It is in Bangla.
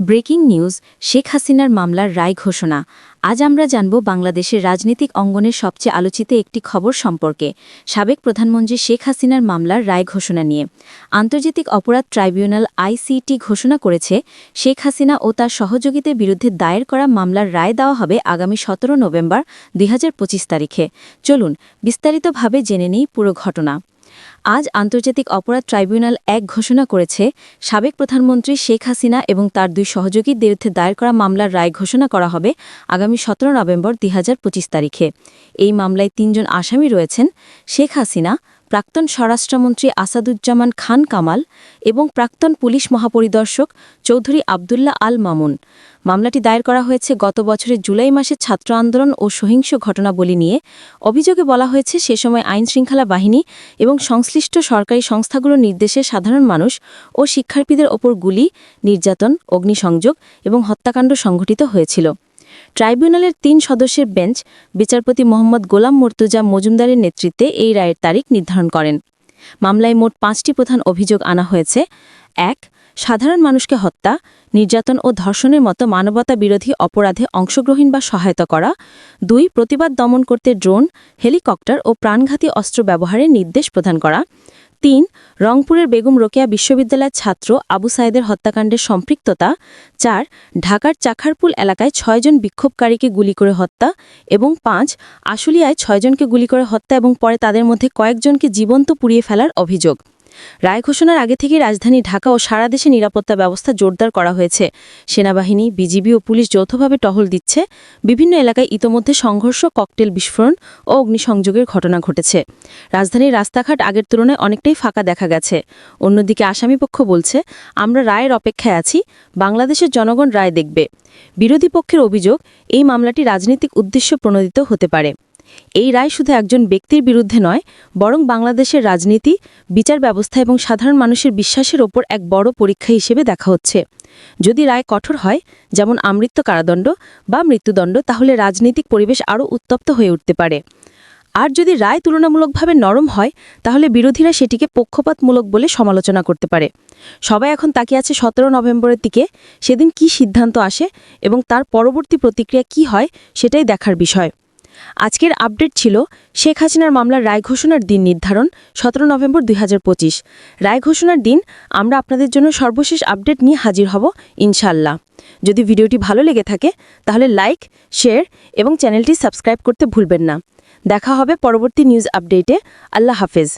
ব্রেকিং নিউজ, শেখ হাসিনার মামলার রায় ঘোষণা। আজ আমরা জানব বাংলাদেশের রাজনৈতিক অঙ্গনের সবচেয়ে আলোচিত একটি খবর সম্পর্কে, সাবেক প্রধানমন্ত্রী শেখ হাসিনার মামলার রায় ঘোষণা নিয়ে। আন্তর্জাতিক অপরাধ ট্রাইব্যুনাল আইসিটি ঘোষণা করেছে, শেখ হাসিনা ও তার সহযোগীদের বিরুদ্ধে দায়ের করা মামলার রায় দেওয়া হবে আগামী সতেরো নভেম্বর দুই হাজার পঁচিশ তারিখে। চলুন, বিস্তারিতভাবে জেনে নেই পুরো ঘটনা। আজ আন্তর্জাতিক অপরাধ ট্রাইব্যুনাল এক ঘোষণা করেছে, সাবেক প্রধানমন্ত্রী শেখ হাসিনা এবং তার দুই সহযোগীর বিরুদ্ধে দায়ের করা মামলার রায় ঘোষণা করা হবে আগামী সতেরো নভেম্বর দুই হাজার পঁচিশ তারিখে। এই মামলায় তিনজন আসামি রয়েছেন, শেখ হাসিনা প্রাক্তন স্বরাষ্ট্রমন্ত্রী আসাদুজ্জামান খান কামাল এবং প্রাক্তন পুলিশ মহাপরিদর্শক চৌধুরী আবদুল্লাহ আল মামুন। মামলাটি দায়ের করা হয়েছে গত বছরের জুলাই মাসে ছাত্র আন্দোলন ও সহিংস ঘটনাবলী নিয়ে। অভিযোগে বলা হয়েছে, সে সময় আইন শৃঙ্খলা বাহিনী এবং সংশ্লিষ্ট সরকারি সংস্থাগুলোর নির্দেশে সাধারণ মানুষ ও শিক্ষার্থীদের ওপর গুলি, নির্যাতন, অগ্নিসংযোগ এবং হত্যাকাণ্ড সংঘটিত হয়েছিল। ট্রাইব্যুনালের তিন সদস্যের বেঞ্চ বিচারপতি মোহাম্মদ গোলাম মর্তুজা মজুমদারের নেতৃত্বে এই রায়ের তারিখ নির্ধারণ করেন। মামলায় মোট পাঁচটি প্রধান অভিযোগ আনা হয়েছে। এক সাধারণ মানুষকে হত্যা, নির্যাতন ও ধর্ষণের মতো মানবতা বিরোধী অপরাধে অংশগ্রহণ বা সহায়তা করা, দুই, প্রতিবাদ দমন করতে ড্রোন, হেলিকপ্টার ও প্রাণঘাতী অস্ত্র ব্যবহারের নির্দেশ প্রদান করা, তিন, রংপুরের বেগম রোকেয়া বিশ্ববিদ্যালয়ের ছাত্র আবু সাইদের হত্যাকাণ্ডের সম্পৃক্ততা, চার, ঢাকার চাখারপুল এলাকায় ছয়জন বিক্ষোভকারীকে গুলি করে হত্যা এবং পাঁচ, আশুলিয়ায় ছয়জনকে গুলি করে হত্যা এবং পরে তাদের মধ্যে কয়েকজনকে জীবন্ত পুড়িয়ে ফেলার অভিযোগ। রায় ঘোষণার আগে থেকে রাজধানী ঢাকা ও সারা দেশে নিরাপত্তা ব্যবস্থা জোরদার করা হয়েছে। সেনাবাহিনী, বিজিবি ও পুলিশ যৌথভাবে টহল দিচ্ছে। বিভিন্ন এলাকায় ইতোমধ্যে সংঘর্ষ, ককটেল বিস্ফোরণ ও অগ্নিসংযোগের ঘটনা ঘটেছে। রাজধানীর রাস্তাঘাট আগের তুলনায় অনেকটাই ফাঁকা দেখা গেছে। অন্যদিকে আসামিপক্ষ বলছে, আমরা রায়ের অপেক্ষায় আছি। বাংলাদেশের জনগণ রায় দেখবে। বিরোধী পক্ষের অভিযোগ, এই মামলাটি রাজনৈতিক উদ্দেশ্য প্রণোদিত হতে পারে। এই রায় শুধু একজন ব্যক্তির বিরুদ্ধে নয়, বরং বাংলাদেশের রাজনীতি, বিচার ব্যবস্থা এবং সাধারণ মানুষের বিশ্বাসের ওপর এক বড় পরীক্ষা হিসেবে দেখা হচ্ছে। যদি রায় কঠোর হয়, যেমন আমৃত্য কারাদণ্ড বা মৃত্যুদণ্ড, তাহলে রাজনৈতিক পরিবেশ আরও উত্তপ্ত হয়ে উঠতে পারে। আর যদি রায় তুলনামূলকভাবে নরম হয়, তাহলে বিরোধীরা সেটিকে পক্ষপাতমূলক বলে সমালোচনা করতে পারে। সবাই এখন তাকিয়ে আছে সতেরো নভেম্বরের দিকে, সেদিন কি সিদ্ধান্ত আসে এবং তার পরবর্তী প্রতিক্রিয়া কি হয়, সেটাই দেখার বিষয়। আজকের আপডেট ছিল শেখ হাসিনার মামলার রায় ঘোষণার দিন নির্ধারণ, সতেরো নভেম্বর দুই হাজার পঁচিশ। রায় ঘোষণার দিন আমরা আপনাদের জন্য সর্বশেষ আপডেট নিয়ে হাজির হব ইনশাল্লাহ যদি ভিডিওটি ভালো লেগে থাকে, তাহলে লাইক, শেয়ার এবং চ্যানেলটি সাবস্ক্রাইব করতে ভুলবেন না। দেখা হবে পরবর্তী নিউজ আপডেটে। আল্লাহ হাফেজ।